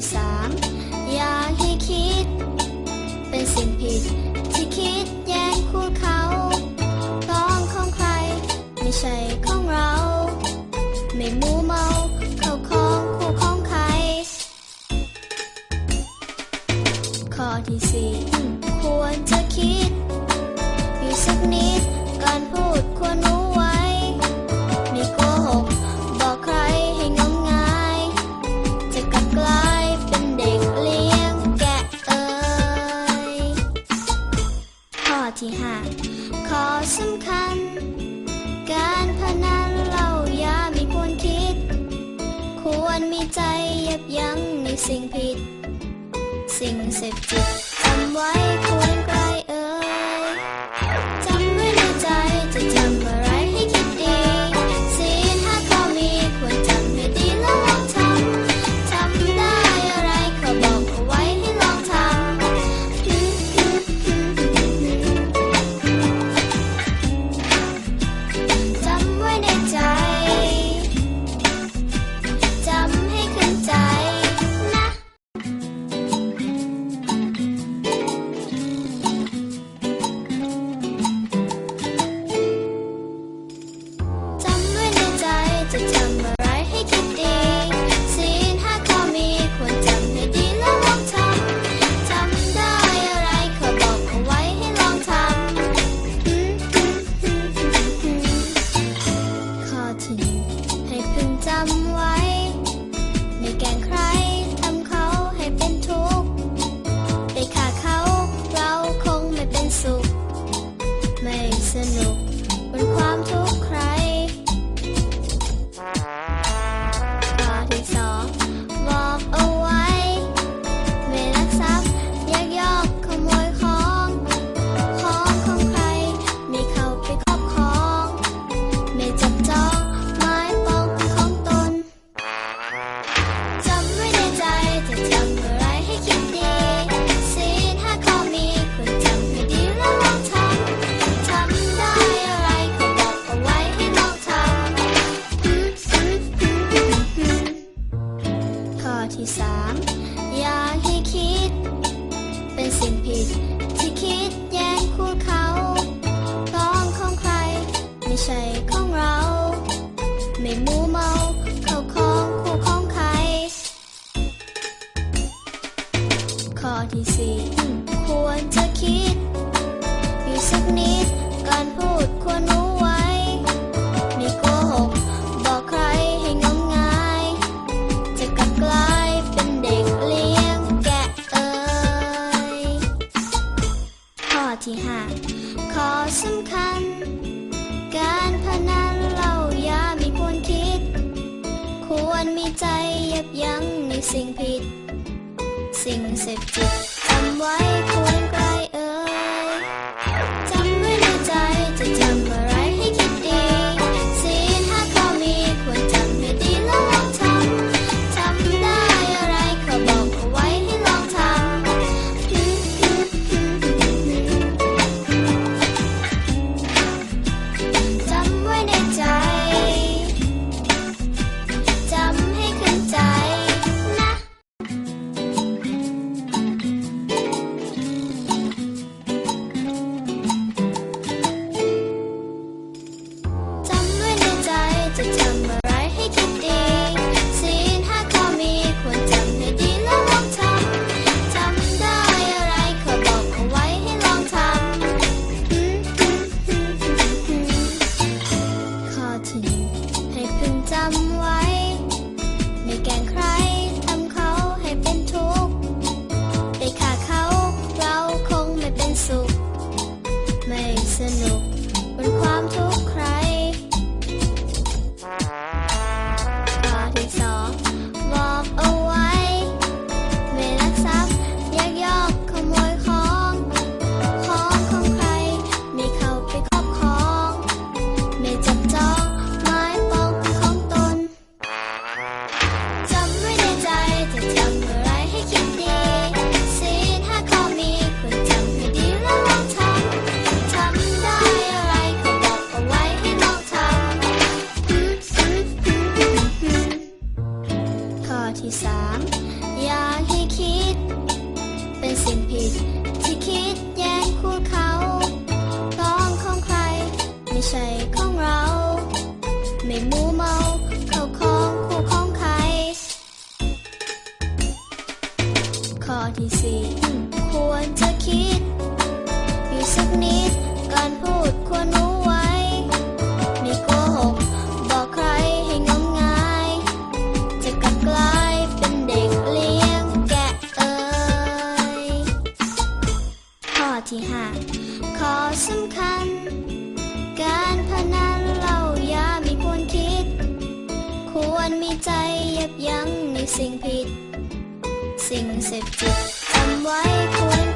ที่สามอย่าให้คิด เป็นสิ่งผิด ที่คิดแย่งคู่เขาต้องของใคร ไม่ใช่ของเรา ไม่มูเมาเข้าของคู่ของใคร ข้อที่สี่ควรจะคิด อยู่สักนิด สิ่งผิด สิ่งเสพติดจำไว้คุณ to tell. สิ่งควรจะคิด อยู่สักนิด การพูดควรรู้ไว้ ไม่โกหก บอกใครให้งมงาย จะกับกลายเป็นเด็กเลี้ยงแกะเอ่ยข้อที่ห้าขอสำคัญ การพนันเล่ายาไม่ควรคิด ควรมีใจยับยั้งในสิ่งผิด sing sip white, white, white. สี่งผิด ที่คิดแย้งคู่เขาต้องของใคร ไม่ใช่ของเรา ไม่มูเมาเขาของคู่ของใคร ข้อที่สี่ควรจะคิด อยู่สักนิดก่อนพูด ที่ห้าข้อสำคัญ การพนันเหล่ายาไม่ควรคิด ควรมีใจยับยั้งในสิ่งผิด สิ่งเสพติดจำไว้ควร